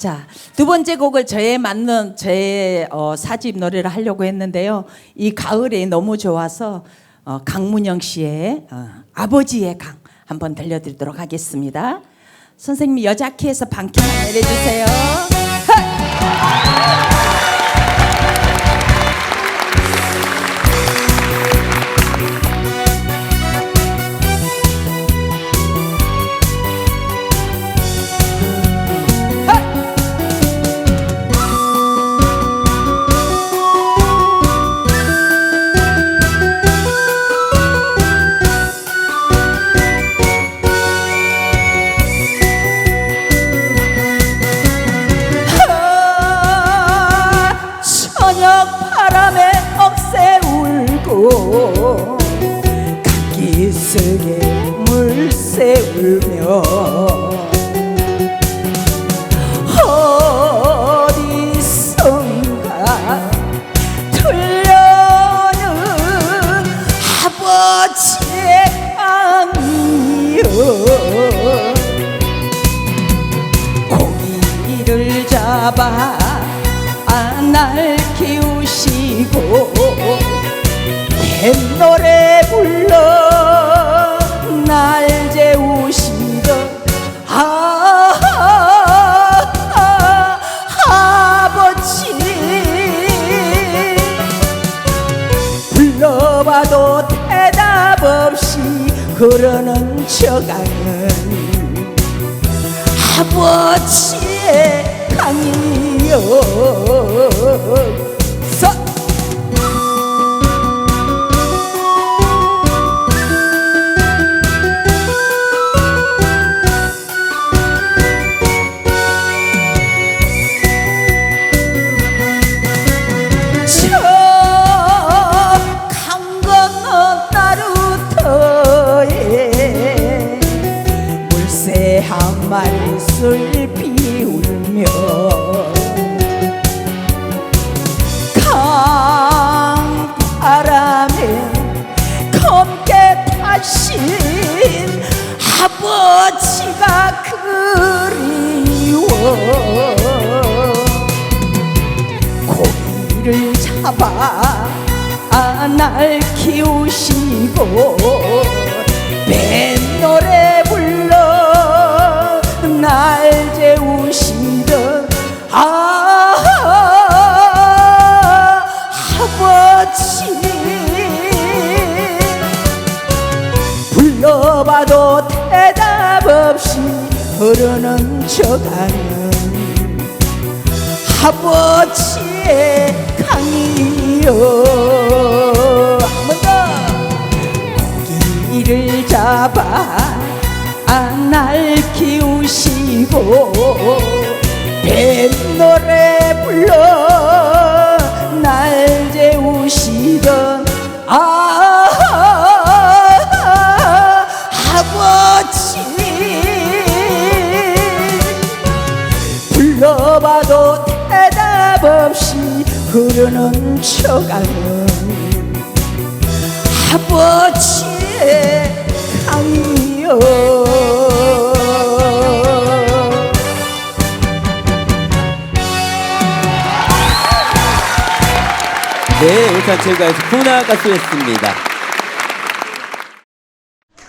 자, 두 번째 곡을 저에 맞는 제 어, 사집 노래를 하려고 했는데요. 이 가을에 너무 좋아서 어, 강문영 씨의 어, 아버지의 강 한번 들려드리도록 하겠습니다. 선생님 여자 키에서 하나 내려주세요. 기 속에 물새 울며 어디선가 들려는 아버지의 강이여 고기를 잡아 아, 날 키우시고 불러봐도 대답 없이 그러는 저가는 아버지의 강이여 물새 한 마리 슬피 울며 강바람에 검게 타신 아버지가 그리워. 고기를 잡아 아, 날 키우시고 뱃노래 흐르는 저 강은 아버지의 강이여 한번더. 고기를 잡아 아, 날 키우시고 뱃노래 불러 없이 흐르는 저강은 아버지의 강이여 네, 울산 최고가수 구나 가수였습니다.